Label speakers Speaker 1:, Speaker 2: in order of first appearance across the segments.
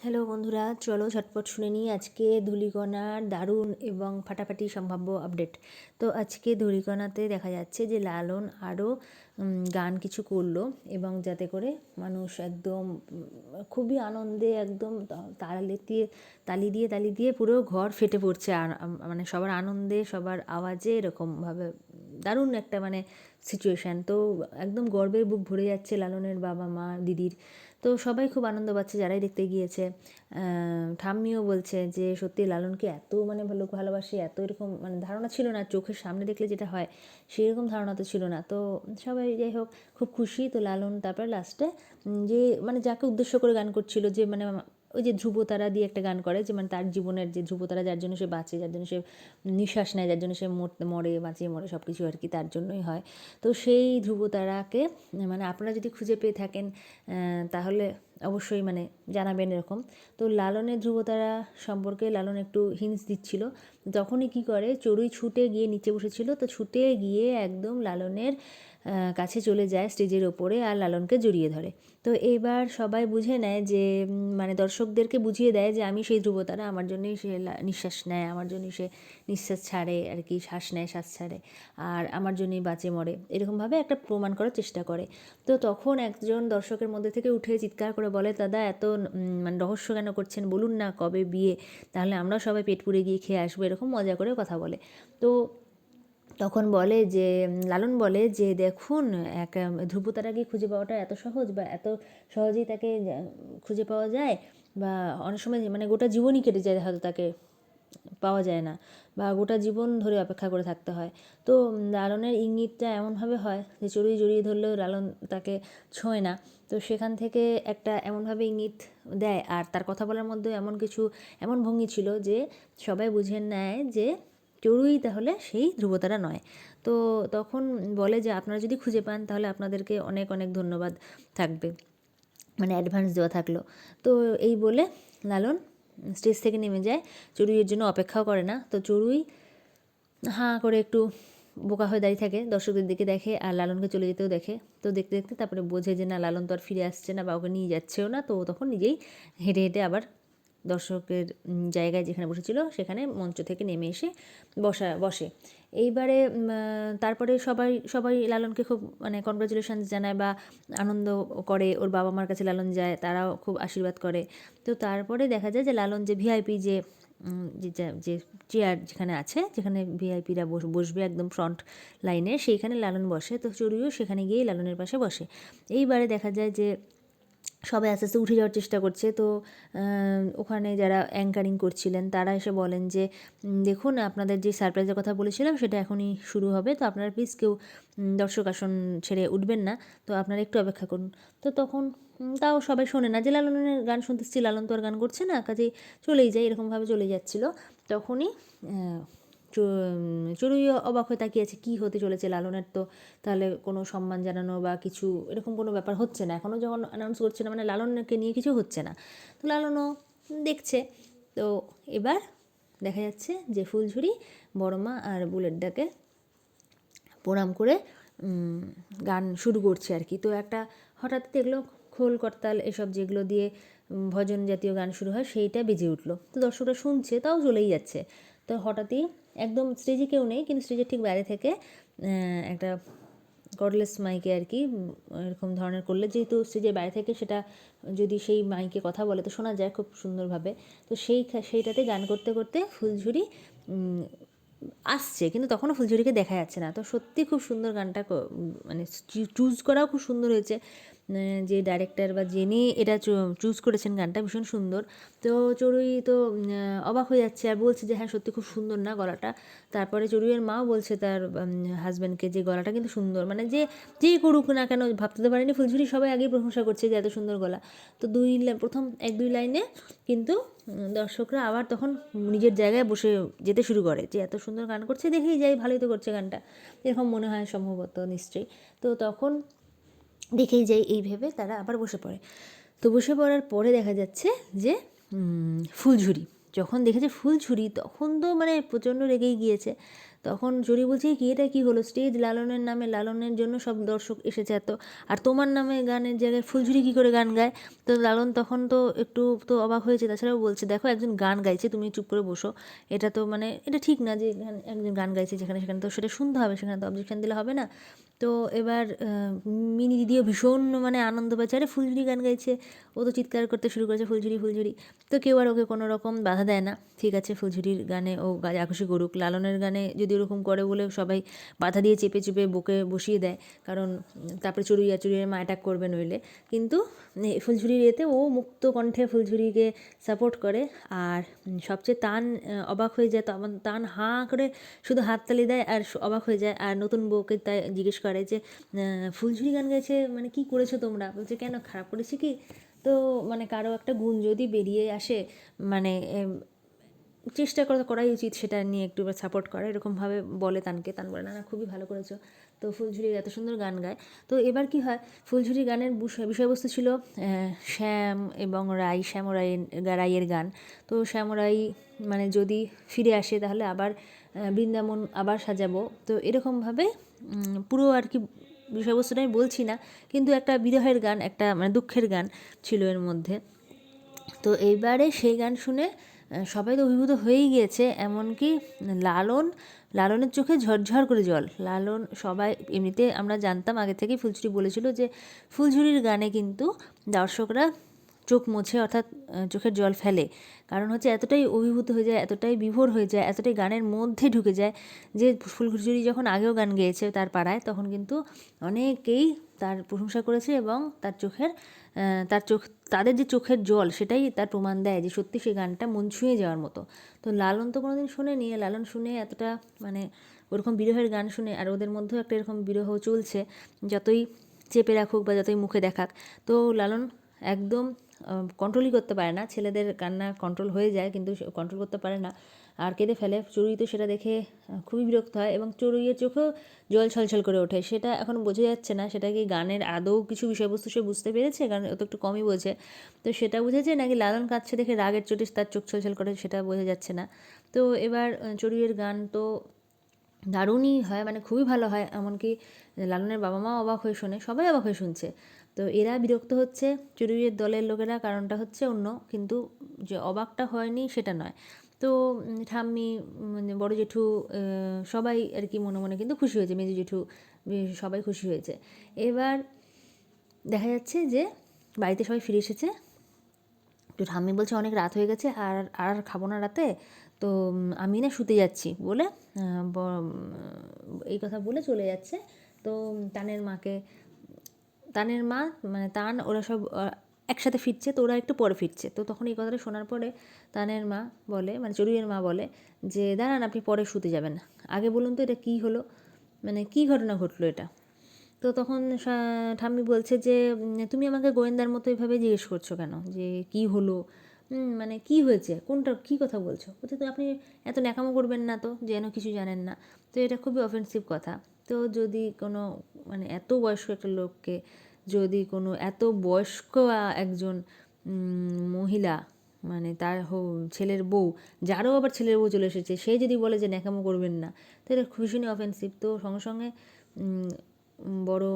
Speaker 1: Hello বন্ধুরা, চলো ঝটপট শুনে নিই আজকে ধুলিকণার দারুণ এবং ফাটাফাটি সম্ভাব্য আপডেট তো আজকে ধুলিকণাতে দেখা যাচ্ছে যে লালন আরও গান কিছু করল এবং যাতে করে মানুষ একদম খুবই আনন্দে একদম তালে দিয়ে তালি দিয়ে তালি দিয়ে পুরো ঘর ফেটে পড়ছে। আর মানে সবার আনন্দে, সবার আওয়াজে এরকমভাবে, দারুণ একটা মানে সিচুয়েশান তো একদম গর্বের বুক ভরে যাচ্ছে লালনের বাবা মা, দিদির। তো সবাই খুব আনন্দ পাচ্ছে, যারাই দেখতে গিয়েছে। ঠাম্মিও বলছে যে, সত্যি লালনকে এত মানে লোক ভালোবাসে, এত এরকম মানে ধারণা ছিল না। চোখের সামনে দেখলে যেটা হয়, সেরকম ধারণা তো ছিল না। তো সবাই যাই হোক, খুব খুশি তো লালন। তারপর লাস্টে যে মানে যাকে উদ্দেশ্য করে গান করছিল, যে মানে ওই যে ধ্রুবতারা দিয়ে একটা গান করে, যে মানে তার জীবনের যে ধ্রুবতারা যার জন্য সে বাঁচে, যার জন্য সে নিঃশ্বাস নেয়, যার জন্য সে মর- মরে, বাঁচে, মরে সব কিছু আর কি তার জন্যই হয়। তো সেই ধ্রুবতারাকে মানে আপনারা যদি খুঁজে পেয়ে থাকেন তাহলে অবশ্যই মানে জানাবেন এরকম। তো লালনের ধ্রুবতারা সম্পর্কে লালন একটু হিন্স দিচ্ছিল। তখনই কি করে, চড়ুই ছুটে গিয়ে নিচে বসেছিল। তো ছুটে গিয়ে একদম লালনের কাছে চলে যায় স্টেজের ওপরে আর লালনকে জড়িয়ে ধরে। তো এবার সবাই বুঝে নেয় যে মানে দর্শকদেরকে বুঝিয়ে দেয় যে, আমি সেই ধ্রুবতারা, আমার জন্যই সে নিঃশ্বাস নেয়, আমার জন্যই সে নিঃশ্বাস ছাড়ে, আর কি, শ্বাস নেয়, শ্বাস ছাড়ে, আর আমার জন্যই বাঁচে, মরে। এরকমভাবে একটা প্রমাণ করার চেষ্টা করে। তো তখন একজন দর্শকের মধ্যে থেকে উঠে চিৎকার করে বলে, দাদা, এত মানে রহস্য কেন করছেন? বলুন না, কবে বিয়ে? তাহলে আমরাও সবাই পেট পুড়ে গিয়ে খেয়ে আসব, এরকম মজা করে কথা বলে। তো তখন বলে যে লালন বলে যে দেখুন এক উম, ধ্রুবতারাকে খুঁজে পাওয়াটা এত সহজ বা এত সহজেই তাকে খুঁজে পাওয়া যায় বা অনেক সময় মানে গোটা জীবনই কেটে যায় হয়তো তাকে পাওয়া যায় না বা গোটা জীবন ধরে অপেক্ষা করে থাকতে হয়। তো লালনের ইঙ্গিতটা এমনভাবে হয় যে চড়ুই জড়িয়ে ধরলেও লালন তাকে ছোঁয় না। তো সেখান থেকে একটা এমনভাবে ইঙ্গিত দেয়। আর তার কথা বলার মধ্যে এমন কিছু এমন ভঙ্গি ছিল যে সবাই বুঝে নেয় যে চড়ুই তাহলে সেই ধ্রুবতারা নয়। তো তখন বলে যে আপনারা যদি খুঁজে পান তাহলে আপনাদেরকে অনেক অনেক ধন্যবাদ থাকবে। মানে অ্যাডভান্স দেওয়া থাকল। তো এই বলে লালন স্টেজ থেকে নেমে যায়। চড়ুইয়ের জন্য অপেক্ষাও করে না। তো চড়ুই হাঁ করে একটু বোকা হয়ে দাঁড়িয়ে থাকে। দর্শকদের দিকে দেখে আর লালনকে চলে যেতেও দেখে। তো দেখতে দেখতে তারপরে বোঝে যে না, লালন তো আর ফিরে আসছে না বা ওকে নিয়ে যাচ্ছেও না। তো তখন নিজেই হেঁটে হেঁটে আবার দর্শকের জায়গায় যেখানে বসেছিল, সেখানে মঞ্চ থেকে নেমে এসে বসা, বসে। এইবারে তারপরে সবাই সবাই লালনকে খুব মানে কনগ্রাচুলেশনস জানায় বা আনন্দ করে, ওর বাবা মার কাছে লালন যায়, তারাও খুব আশীর্বাদ করে। তো তারপরে দেখা যায় যে, লালন যে ভিআইপি যে যে চেয়ার যেখানে আছে, যেখানে ভিআইপিরা বসবে একদম ফ্রন্ট লাইনে সেইখানে লালন বসে। তো চড়ুইও সেখানে গিয়েই লালনের পাশে বসে। এইবারে দেখা যায় যে সবাই আস্তে আস্তে উঠে যাওয়ার চেষ্টা করছে। তো ওখানে যারা অ্যাঙ্কারিং করছিলেন, তারা এসে বলেন যে দেখুন, আপনাদের যে সারপ্রাইজের কথা বলেছিলাম, সেটা এখনই শুরু হবে। তো আপনারা প্লিজ কেউ দর্শক আসন ছেড়ে উঠবেন না। তো আপনারা একটু অপেক্ষা করুন। তো তখন তাও সবাই শোনে না। যে লালনের গান শুনতেছি লালন তো আর গান করছে না কাজে চলেই যায়, এরকমভাবে চলে যাচ্ছিল। তখনই চড়ুইও অবাক হয়ে তাকিয়ে আছে, কী হতে চলেছে লালনের তো? তাহলে কোনো সম্মান জানানো বা কিছু এরকম কোনো ব্যাপার হচ্ছে না। এখনও যখন অ্যানাউন্স করছে না মানে লালনকে নিয়ে কিছু হচ্ছে না। তো লালনও দেখছে। তো এবার দেখা যাচ্ছে যে ফুলঝুরি বড়মা আর বুলেট ডাকে প্রণাম করে গান শুরু করছে আর কি। তো একটা হঠাৎ দেখল খোল, করতাল এসব যেগুলো দিয়ে ভজন জাতীয় গান শুরু হয়, সেইটা বেজে উঠল। তো দর্শকরা শুনছে, তাও চলেই যাচ্ছে। তো হঠাৎই একদম স্টেজে কেউ নেই, কিন্তু স্টেজের ঠিক বাইরে থেকে একটা কর্ডলেস মাইকে আর কি এরকম ধরনের করলে। যেহেতু স্টেজের বাইরে থেকে সেটা যদি সেই মাইকে কথা বলে, তো শোনা যায় খুব সুন্দরভাবে। তো সেই সেইটাতে গান করতে করতে ফুলঝুরি আসছে, কিন্তু তখনও ফুলঝুরিকে দেখা যাচ্ছে না। তো সত্যি খুব সুন্দর গানটা মানে চুজ করাও খুব সুন্দর হয়েছে। যে ডাইরেক্টর বা যিনি এটা চুজ করেছেন গানটা ভীষণ সুন্দর। তো চড়ুই তো অবাক হয়ে যাচ্ছে আর বলছে যে হ্যাঁ সত্যি খুব সুন্দর না গলাটা? তারপরে চড়ুইয়ের মাও বলছে তার হাজব্যান্ডকে যে, গলাটা কিন্তু সুন্দর। মানে যে যেই করুক না কেন, ভাবতে পারেনি। ফুলঝুরি সবাই আগেই প্রশংসা করছে যে, এত সুন্দর গলা। তো দুই প্রথম এক, দুই লাইনে কিন্তু দর্শকরা আবার তখন নিজের জায়গায় বসে যেতে শুরু করে যে, এত সুন্দর গান করছে, দেখেই যাই, ভালোই তো করছে গানটা। এরকম মনে হয় সম্ভবত নিশ্চয়ই। তো তখন দেখেই যাই এই ভেবে তারা আবার বসে পড়ে। তো বসে পড়ার পরে দেখা যাচ্ছে যে ফুলঝুরি। যখন দেখেছে ফুলঝুরি, তখন তো মানে প্রচণ্ড রেগেই গিয়েছে। তখন চুরি বলছে, কি এটা কী হলো? স্টেজ লালনের নামে লালনের জন্য সব দর্শক এসেছে এত। আর তোমার নামে গানের জায়গায় ফুলঝুরি কী করে গান গায়? তো লালন তখন তো একটু তো অবাক হয়েছে। তাছাড়াও বলছে, দেখো, একজন গান গাইছে, তুমি চুপ করে বসো। এটা তো মানে এটা ঠিক না যে একজন গান গাইছে যেখানে সেখানে তো সেটা শুনতে হবে, সেখানে তো অবজেকশন দিলে হবে না। তো এবার মিনি দিদিও ভীষণ মানে আনন্দ পাচ্ছে। আরে ফুলঝুরি গান গাইছে, ও তো চিৎকার করতে শুরু করেছে, ফুলঝুরি ফুলঝুরি। তো কেউ আর ওকে কোনো রকম বাধা দেয় না। ঠিক আছে, ফুলঝুরির গানে ও গা খুশি করুক, লালনের গানে যদি ওরকম করে বলে সবাই বাধা দিয়ে চেপে চেপে বুকে বসিয়ে দেয়, কারণ তারপরে চড়ুইয়া চড়ুইয়ের মা অ্যাটাক করবে নইলে। কিন্তু ফুলঝুরির এতে ও মুক্ত কণ্ঠে ফুলঝুরিকে সাপোর্ট করে। আর সবচেয়ে তান অবাক হয়ে যায়, তখন তান হাঁ করে শুধু হাততালি দেয় আর অবাক হয়ে যায়। আর নতুন বউকে তাই জিজ্ঞেস করে যে ফুলঝুরি গান গাইছে মানে কি করেছ তোমরা? বলছে, কেন, খারাপ করেছে কি? তো মানে কারও একটা গুণ যদি বেরিয়ে আসে মানে চেষ্টা করা, করাই উচিত সেটা নিয়ে একটু সাপোর্ট করা। এরকমভাবে বলে তানকে। তান বলে, না না, খুবই ভালো করেছ। তো ফুলঝুরি এত সুন্দর গান গায়। তো এবার কি হয়, ফুলঝুরি গানের বিষয়বস্তু ছিল শ্যাম এবং রাই, শ্যাম রায়ের গান। তো শ্যাম রাই মানে যদি ফিরে আসে, তাহলে আবার বৃন্দাবন আবার সাজাবো। তো এরকমভাবে পুরো আর কি বিষয়বস্তুটা আমি বলছি না, কিন্তু একটা বিরহের গান, একটা মানে দুঃখের গান ছিল এর মধ্যে। তো এইবারে সেই গান শুনে সবাই তো অভিভূত হয়েই গিয়েছে, এমনকি লালন, লালনের চোখে ঝরঝর করে জল। লালন সবাই এমনিতে আমরা জানতাম, আগে থেকেই ফুলঝুরি বলেছিল যে ফুলঝুরির গানে কিন্তু দর্শকরা চোখ মোছে অর্থাৎ চোখের জল ফেলে। কারণ হচ্ছে এতটাই অভিভূত হয়ে যায়, এতটাই বিভোর হয়ে যায়, এতটাই গানের মধ্যে ঢুকে যায় যে ফুলঝুরি যখন আগেও গান গেয়েছে তার পাড়ায়, তখন কিন্তু অনেকেই তার প্রশংসা করেছে এবং তার চোখের তার চোখ, তাদের যে চোখের জল সেটাই তার প্রমাণ দেয় যে সত্যি সেই গানটা মন ছুঁয়ে যাওয়ার মতো। তো লালন তো কোনোদিন শোনেনি, লালন শুনে এতটা মানে ওরকম বিরহের গান শুনে, আর ওদের মধ্যেও একটা এরকম বিরহ চলছে, যতই চেপে রাখুক বা যতই মুখে দেখাক। তো লালন একদম কন্ট্রোলই করতে পারে না। ছেলেদের কান্না কন্ট্রোল হয়ে যায়, কিন্তু কন্ট্রোল করতে পারে না। আর কেঁদে ফেলে। চড়ুই তো সেটা দেখে খুবই বিরক্ত হয় এবং চড়ুইয়ের চোখেও জল ছলছল করে ওঠে। সেটা এখন বোঝা যাচ্ছে না। সেটা কি গানের আদৌ কিছু বিষয়বস্তু সে বুঝতে পেরেছে? কারণ ও তো একটু কমই বোঝে। তো সেটা বুঝেছে নাকি লালন কাঁদছে দেখে রাগের চোটে তার চোখ ছলছল করে সেটা বোঝা যাচ্ছে না। তো এবার চড়ুইয়ের গান তো দারুণই হয় মানে খুবই ভালো হয়। এমনকি লালনের বাবা মাও অবাক হয়ে শোনে, সবাই অবাক হয়ে শুনছে। তো এরা বিরক্ত হচ্ছে চড়ুইয়ের দলের লোকেরা কারণটা হচ্ছে অন্য, কিন্তু যে অবাকটা হয়নি সেটা নয়। তো ঠাম্মি মানে বড় জেঠু সবাই আর কি মনে মনে কিন্তু খুশি হয়েছে, মেজো জেঠু সবাই খুশি হয়েছে। এবার দেখা যাচ্ছে যে বাড়িতে সবাই ফিরে এসেছে। তো ঠাম্মি বলছে, অনেক রাত হয়ে গেছে, আর আর খাব না রাতে। তো আমি না শুতে যাচ্ছি। বলে এই কথা বলে চলে যাচ্ছে। তো তানের মাকে তানের মা মানে তান, ওরা সব একসাথে ফিরছে, তো ওরা একটু পরে ফিরছে। তো তখন এই কথাটা শোনার পরে তানের মা বলে মানে চড়ুইয়ের মা বলে যে, দাঁড়ান, আপনি পরে শুতে যাবেন। আগে বলুন তো এটা কী হলো? মানে কী ঘটনা ঘটলো এটা? তো তখন ঠাম্মি বলছে যে তুমি আমাকে গোয়েন্দার মতো এভাবে জিজ্ঞেস করছ কেন? যে, কি হলো? মানে কি হয়েছে? কোনটা, কি কথা বলছো? বলছে, তো আপনি এত ন্যাকামো করবেন না তো যেন কিছু জানেন না। তো এটা খুবই অফেন্সিভ কথা। তো যদি কোনো মানে এত বয়স্ক একটা লোককে যদি কোনো এত বয়স্ক একজন মহিলা মানে তার ছেলের বউ, যারও আবার ছেলের বউ চলে এসেছে, সে যদি বলে যে ন্যাকামো করবেন না তো এটা অফেন্সিভ তো সঙ্গে সঙ্গে বড়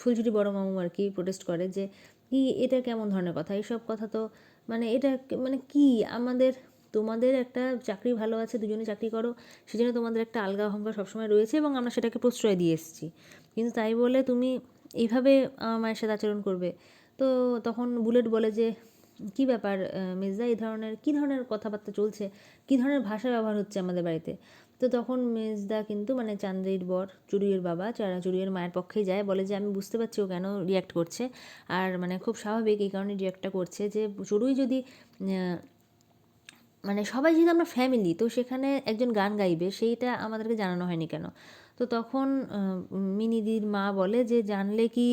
Speaker 1: ফুলঝুরি বড় মামু আর কি প্রোটেস্ট করে যে কি এটা কেমন ধরনের কথা? এইসব কথা তো মানে এটা মানে কি? আমাদের তোমাদের একটা চাকরি ভালো আছে, দুজনে চাকরি করো, সেজন্য তোমাদের একটা আলগা অহংকার সবসময় রয়েছে এবং আমরা সেটাকে প্রশ্রয় দিয়ে এসেছি। কিন্তু তাই বলে তুমি এইভাবে আমার মায়ের সাথে আচরণ করবে। তো তখন বুলেট বলে যে, কি ব্যাপার মির্জা এই ধরনের, কী ধরনের কথাবার্তা চলছে? কী ধরনের ভাষা ব্যবহার হচ্ছে আমাদের বাড়িতে? তো তখন মেজদা কিন্তু মানে চান্দ্রির বর চুড়িয়ের বাবা, চারা চুড়িয়ের মায়ের পক্ষেই যায়, বলে যে, আমি বুঝতে পারছি ও কেন রিয়াক্ট করছে। আর মানে খুব স্বাভাবিক এই কারণে রিয়াক্টটা করছে যে চড়ুই যদি মানে সবাই যেহেতু আমরা ফ্যামিলি তো সেখানে একজন গান গাইবে, সেইটা আমাদেরকে জানানো হয়নি কেন? তো তখন মিনিদির মা বলে যে, জানলে কি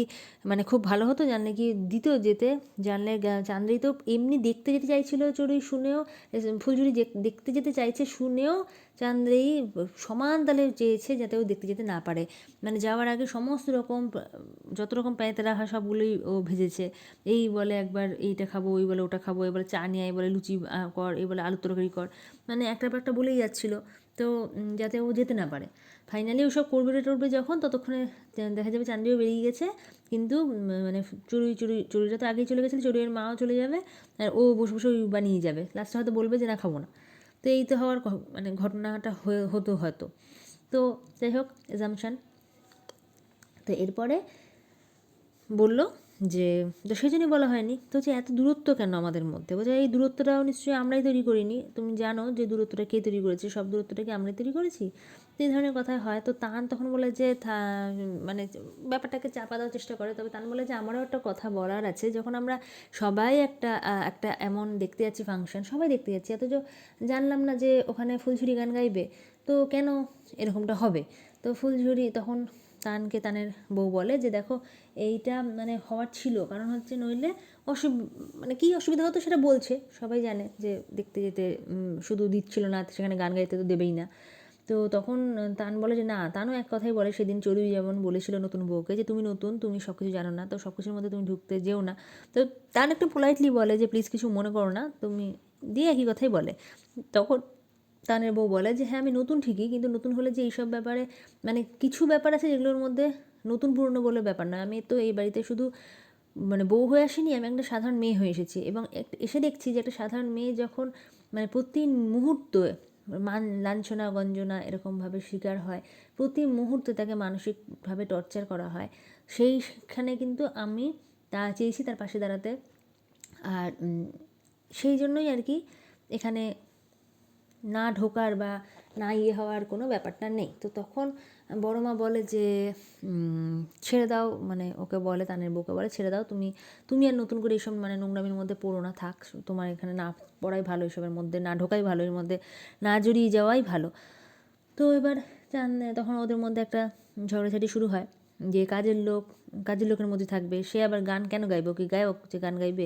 Speaker 1: মানে খুব ভালো হতো, জানলে কি দিত যেতে? জানলে গা- চান্দ্রি তো এমনি দেখতে যেতে চাইছিল চড়ুই শুনেও ফুলঝুরি দেখতে যেতে চাইছে শুনেও চান্দ্রেই সমান তালে চেয়েছে যাতে ও দেখতে যেতে না পারে। মানে যাওয়ার আগে সমস্ত রকম যত রকম পায়েতে রাখা সবগুলোই ও ভেজেছে। এই বলে একবার এইটা খাব, ওই বলে ওটা খাব এবার চা নিয়ে বলে লুচি কর এই বলে আলু তরকারি কর। মানে একটার পর একটা বলেই যাচ্ছিল। তো যাতে ও যেতে না পারে। ফাইনালি ওসব করবে টরবে যখন, ততক্ষণে দেখা যাবে চান্দিও বেরিয়ে গেছে। কিন্তু মানে চুরি চুরি চুরিটা তো আগেই চলে গেছিল চুরির মাও চলে যাবে, আর ও বসে বসে ওই বানিয়ে যাবে। লাস্টে হয়তো বলবে যে, না, খাব না। তো এই তো হওয়ার মানে ঘটনাটা হয়ে হতো হয়তো। তো যাই হোক এজামশান তো এরপরে বলল যে, তো সেই জন্যই বলা হয়নি। তো যে এত দূরত্ব কেন আমাদের মধ্যে? বলছে, এই দূরত্বটাও নিশ্চয়ই আমরাই তৈরি করিনি। তুমি জানো যে দূরত্বটা কে তৈরি করেছে? সব দূরত্বটা কি আমরাই তৈরি করেছি? তো এই ধরনের কথাই হয়। তো তান তখন বলে যে মানে ব্যাপারটাকে চাপা দেওয়ার চেষ্টা করে। তবে তান বলে যে, আমারও একটা কথা বলার আছে। যখন আমরা সবাই একটা একটা এমন দেখতে যাচ্ছি ফাংশন সবাই দেখতে যাচ্ছি। অথচ জানলাম না যে ওখানে ফুলঝুরি গান গাইবে। তো কেন এরকমটা হবে? তো ফুলঝুরি তখন তানকে তানের বউ বলে যে দেখো, এইটা মানে হওয়ার ছিল। কারণ হচ্ছে নইলে অসু মানে কী অসুবিধা হতো সেটা বলছে। সবাই জানে যে দেখতে যেতে শুধু দিচ্ছিল না, সেখানে গান গাইতে তো দেবেই না। তো তখন তান বলে যে, না, তানও এক কথাই বলে, সেদিন চড়ুই যেমন বলেছিল নতুন বউকে যে, তুমি নতুন, তুমি সব কিছু জানো না, তো সব কিছুর মধ্যে তুমি ঢুকতে যেও না। তো তান একটু পোলাইটলি বলে যে প্লিজ কিছু মনে করো না, তুমি দিয়ে একই কথাই বলে। তখন তানের বউ বলে যে হ্যাঁ আমি নতুন ঠিকই, কিন্তু নতুন হলে যে এইসব ব্যাপারে মানে কিছু ব্যাপার আছে যেগুলোর মধ্যে নতুন পুরনো বলে ব্যাপার না আমি তো এই বাড়িতে শুধু মানে বউ হয়ে আসিনি, আমি একটা সাধারণ মেয়ে হয়ে এসেছি। এবং এসে দেখছি যে একটা সাধারণ মেয়ে যখন মানে প্রতি মুহূর্তে মান, লাঞ্ছনা, গঞ্জনা এরকমভাবে শিকার হয় প্রতি মুহূর্তে তাকে মানসিকভাবে টর্চার করা হয়, সেইখানে কিন্তু আমি তা চেয়েছি তার পাশে দাঁড়াতে। আর সেই জন্যই আর কি এখানে না ঢোকার বা না ইয়ে হওয়ার কোনো ব্যাপারটা নেই। তো তখন বড় মা বলে যে ছেড়ে দাও মানে ওকে বলে, তানের বউকে বলে, ছেড়ে দাও, তুমি তুমি আর নতুন করে এইসব মানে নোংরামির মধ্যে পড়ো না, থাক, তোমার এখানে না পড়াই ভালো, এসবের মধ্যে, না ঢোকাই ভালো, এর মধ্যে না জড়িয়ে যাওয়াই ভালো। তো এবার তখন ওদের মধ্যে একটা ঝগড়াঝাটি শুরু হয় যে, কাজের লোক, কাজের লোকের মধ্যে থাকবে, সে আবার গান কেন গাইবে, কি গায়ক যে গান গাইবে?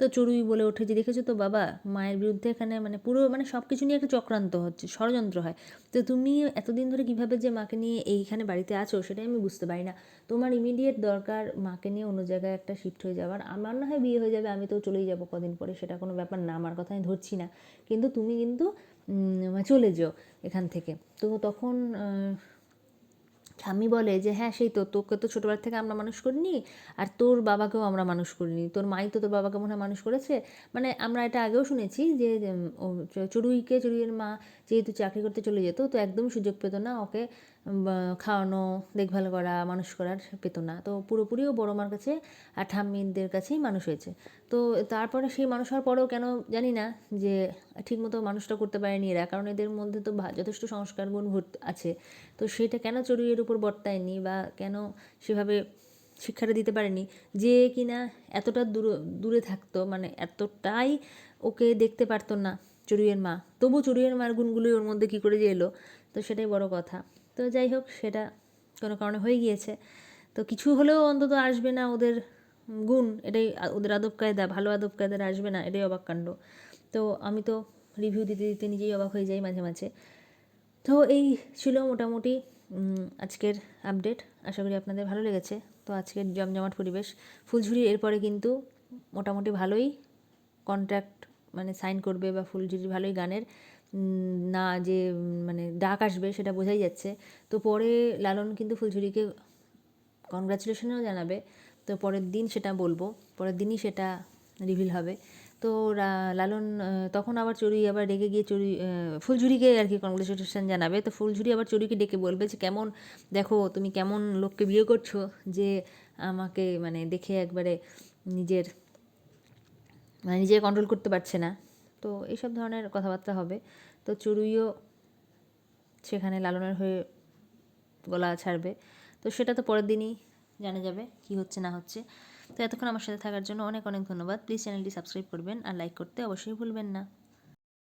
Speaker 1: তো চড়ুই বলে ওঠে যে দেখেছ তো বাবা মায়ের বিরুদ্ধে এখানে মানে পুরো মানে সব কিছু নিয়ে একটা চক্রান্ত হচ্ছে ষড়যন্ত্র হয়। তো তুমি এতদিন ধরে কীভাবে যে মাকে নিয়ে এইখানে বাড়িতে আছো সেটাই আমি বুঝতে পারি না। তোমার ইমিডিয়েট দরকার মাকে নিয়ে অন্য জায়গায় একটা শিফট হয়ে যাওয়ার। আমার না হয় বিয়ে হয়ে যাবে আমি তো চলেই যাব কদিন পরে সেটা কোনো ব্যাপার না আমার কথা আমি ধরছি না। কিন্তু তুমি কিন্তু উম, চলে যেও এখান থেকে। তো তখন ঠাম্মি বলে যে হ্যাঁ সেই তো, তোকে তো ছোটোবেলা থেকে আমরা মানুষ করিনি আর তোর বাবাকেও আমরা মানুষ করিনি। তোর মাই তো তোর বাবাকে মনে হয় মানুষ করেছে। মানে আমরা এটা আগেও শুনেছি যে চড়ুইকে, চড়ুইয়ের মা যেহেতু চাকরি করতে চলে যেত, তো একদম সুযোগ পেত না ওকে খাওয়ানো, দেখভাল করা, মানুষ করার পেত না। তো পুরোপুরিও বড় মার কাছে আর ঠাম্মিদের কাছেই মানুষ হয়েছে। তো তারপরে সেই মানুষ হওয়ার পরেও কেন জানি না যে ঠিকমতো মানুষটা করতে পারেনি এরা। কারণ এদের মধ্যে তো যথেষ্ট সংস্কার গুণ আছে। তো সেটা কেন চড়ুইয়ের উপর বর্তায়নি বা কেন সেভাবে শিক্ষাটা দিতে পারেনি? যে কিনা এতটা দূরে দূরে থাকতো মানে এতটাই ওকে দেখতে পারতো না চড়ুইয়ের মা। তবু চড়ুইয়ের মার গুণগুলোই ওর মধ্যে কী করে যে এলো? তো সেটাই বড় কথা। তো যাই হোক, সেটা কোনো কারণে হয়ে গিয়েছে। তো কিছু হলেও অন্তত আসবে না ওদের গুণ, এটাই ওদের আদব কায়দা, ভালো আদব কায়দার আসবে না, এটাই অবাক কাণ্ড। তো আমি তো রিভিউ দিতে দিতে নিজেই অবাক হয়ে যাই মাঝে মাঝে। তো এই ছিল মোটামুটি আজকের আপডেট আশা করি আপনাদের ভালো লেগেছে। তো আজকের জমজমাট পরিবেশ, ফুলঝুরি এরপরে কিন্তু মোটামুটি ভালোই কন্ট্রাক্ট মানে সাইন করবে বা ফুলঝুরি ভালোই গানের। না যে মানে ডাক আসবে সেটা বোঝাই যাচ্ছে। তো পরে লালন কিন্তু ফুলঝুরিকে কনগ্রাচুলেশনও জানাবে। তো পরের দিন সেটা বলব। পরের দিনই সেটা রিভিল হবে। তো লালন তখন আবার চড়ুই আবার ডেকে গিয়ে চড়ুই ফুলঝুরিকে আর কি কনগ্রাচুলেশন জানাবে। তো ফুলঝুরি আবার চড়ুইকে ডেকে বলবে যে, কেমন, দেখো তুমি কেমন লোককে বিয়ে করছ যে আমাকে মানে দেখে একবারে নিজের মানে নিজে কন্ট্রোল করতে পারছে না। তো এইসব ধরনের কথাবার্তা হবে। তো চুরুইও সেখানে লালনের হয়ে গলা ছাড়বে। তো সেটা তো পরের দিনই জানা যাবে কি হচ্ছে না হচ্ছে। তো এতক্ষণ আমার সাথে থাকার জন্য অনেক অনেক ধন্যবাদ। প্লিজ চ্যানেলটি সাবস্ক্রাইব করবেন আর লাইক করতে অবশ্যই ভুলবেন না।